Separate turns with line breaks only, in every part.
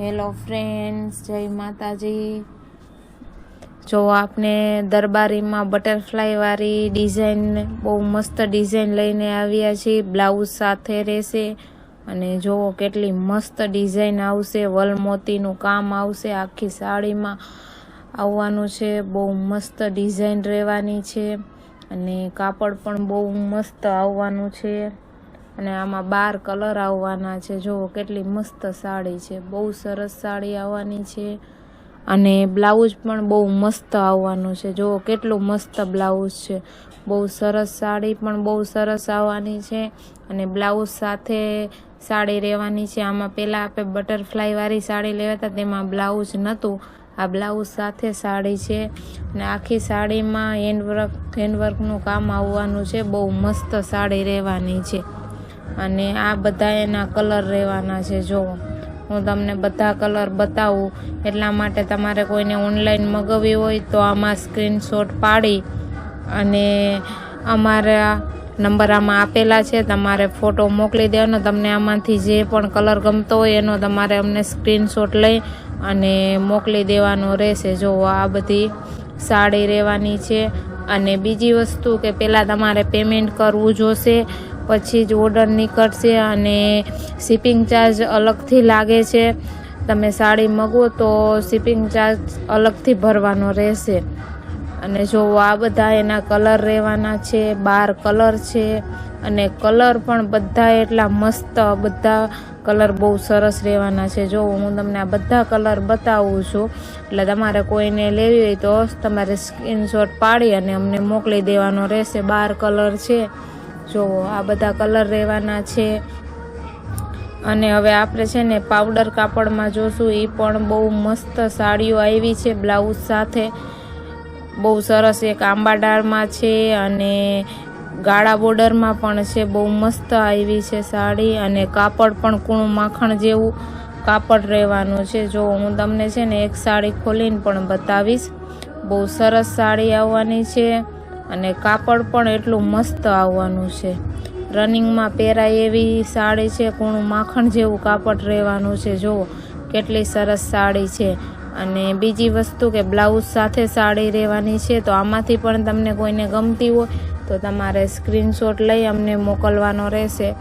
Hello friends જય માતાજી. જો આપને દરબારીમાં બટરફ્લાયવાળી ડિઝાઇન બહુ મસ્ત ડિઝાઇન લઈને આવ્યા છીએ. બ્લાઉઝ સાથે રહેશે અને જુઓ કેટલી મસ્ત ડિઝાઇન આવશે. વલમોતીનું કામ આવશે આખી સાડીમાં. આવવાનું છે. બહુ મસ્ત ડિઝાઇન રહેવાની છે. અને કાપડ પણ બહુ મસ્ત આવવાનું છે. અને આમાં બાર કલર આવવાના છે. જુઓ કેટલી મસ્ત સાડી છે. બહુ સરસ સાડી આવવાની છે. અને બ્લાઉઝ પણ બહુ મસ્ત આવવાનું છે. જુઓ કેટલું મસ્ત બ્લાઉઝ છે. બહુ સરસ સાડી પણ બહુ સરસ આવવાની છે. અને બ્લાઉઝ સાથે સાડી રહેવાની છે. આમાં પહેલાં આપણે બટરફ્લાયવાળી સાડી લેવા હતા તેમાં બ્લાઉઝ નહોતું આ બ્લાઉઝ સાથે સાડી છે. અને આખી સાડીમાં હેન્ડવર્ક હેન્ડવર્કનું કામ આવવાનું છે. બહુ મસ્ત સાડી રહેવાની છે. અને આ બધા એના કલર રહેવાના છે, જો. હું તમને બધા કલર બતાવું, એટલા માટે તમારે કોઈને ઓનલાઈન મગાવવી હોય તો આમાં સ્ક્રીનશોટ પાડી અને અમારા નંબર આમાં આપેલા છે, તમારે ફોટો મોકલી દેવાનો, તમને આમાંથી જે પણ કલર ગમતો હોય એનો તમારે અમને સ્ક્રીનશોટ લઈ અને મોકલી દેવાનો રહેશે. જો, આ બધી સાડી રહેવાની છે. અને બીજી વસ્તુ કે પહેલાં તમારે પેમેન્ટ કરવું જોશે પછી જ ઓર્ડર નીકળશે અને શિપિંગ ચાર્જ અલગથી લાગે છે. તમે સાડી મગવો તો શિપિંગ ચાર્જ અલગથી ભરવાનો રહેશે. અને જો આ બધા એના કલર રહેવાના છે, બાર કલર છે, અને કલર પણ બધા એટલા મસ્ત, બધા કલર બહુ સરસ રહેવાના છે. જો હું તમને આ બધા કલર બતાવું છું, એટલે તમારે કોઈને લેવી હોય તો તમારે સ્ક્રીનશોટ પાડી અને અમને મોકલી દેવાનો રહેશે. બાર કલર છે. જો આ બધા કલર રહેવાના છે. અને હવે આપણે છે ને પાવડર કાપડમાં જોશું એ પણ બહુ મસ્ત સાડીઓ આવી છે બ્લાઉઝ સાથે. બહુ સરસ એક આંબા ડાળમાં છે અને ગાળા બોર્ડરમાં પણ છે, બહુ મસ્ત આવી છે સાડી. અને કાપડ પણ કૂણું માખણ જેવું કાપડ રહેવાનું છે. જો હું તમને છે ને એક સાડી ખોલીને પણ બતાવીશ. બહુ સરસ સાડી આવવાની છે. અને કાપડ પણ એટલું મસ્ત આવવાનું છે. રનિંગમાં પહેરાય એવી સાડી છે, કૂણું માખણ જેવું કાપડ રહેવાનું છે. જુઓ, કેટલી સરસ સાડી છે. અને બીજી વસ્તુ કે બ્લાઉઝ સાથે સાડી રહેવાની છે, તો આમાંથી પણ તમને કોઈને ગમતી હોય, તો તમારે સ્ક્રીનશોટ લઈ અમને મોકલવાનો રહેશે.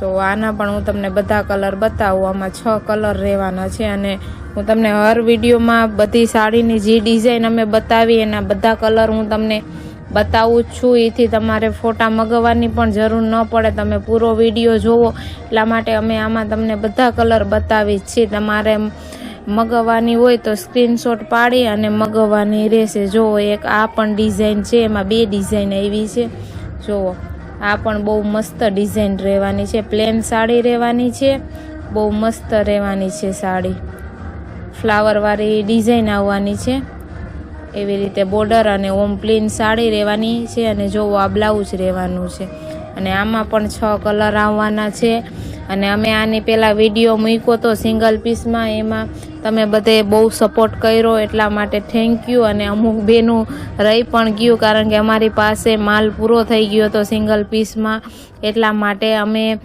જો, આના પણ હું તમને બધા કલર બતાવું. આમાં છ કલર રહેવાના છે અને હું તમને હર વિડીયોમાં બધી સાડીની જે ડિઝાઇન અમે બતાવી, એના બધા કલર હું તમને બતાવું છું. એથી તમારે ફોટા મગાવવાની પણ જરૂર ન પડે. તમે પૂરો વીડિયો જુઓ એટલા માટે અમે આમાં તમને બધા કલર બતાવી છીએ. તમારે મગાવવાની હોય તો સ્ક્રીનશોટ પાડી અને મગાવવાની રહેશે. જુઓ એક આ પણ ડિઝાઇન છે. એમાં બે ડિઝાઇન આવી છે. જુઓ આ પણ બહુ મસ્ત ડિઝાઇન રહેવાની છે. પ્લેન સાડી રહેવાની છે. બહુ મસ્ત રહેવાની છે સાડી. ફ્લાવરવાળી ડિઝાઇન આવવાની છે. એવી રીતે બોર્ડર અને ઓમ પ્લેન સાડી રહેવાની છે અને જોવો આ બ્લાઉઝ રહેવાનું છે. અને આમાં પણ છ કલર આવવાના છે. અને અમે આની પહેલાં વીડિયો મૂક્યો તો સિંગલ પીસમાં એમાં તમે બધે બહુ સપોર્ટ કર્યો એટલા માટે થેન્ક યુ અને અમુક બેનું રહી પણ ગયું કારણ કે અમારી પાસે માલ પૂરો થઈ ગયો હતો સિંગલ પીસમાં. એટલા માટે અમે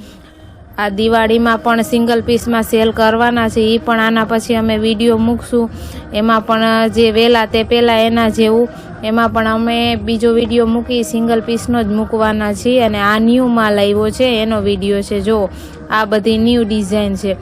આ દિવાળીમાં પણ સિંગલ પીસમાં સેલ કરવાના છે. એ પણ આના પછી અમે વીડિયો મૂકશું. એમાં પણ જે વહેલા તે પહેલાં એના જેવું, એમાં પણ અમે બીજો વીડિયો મૂકી સિંગલ પીસનો જ મૂકવાના છીએ. અને આ ન્યૂ માલ આવ્યો છે, એનો વીડિયો છે. જો, આ બધી ન્યૂ ડિઝાઇન છે.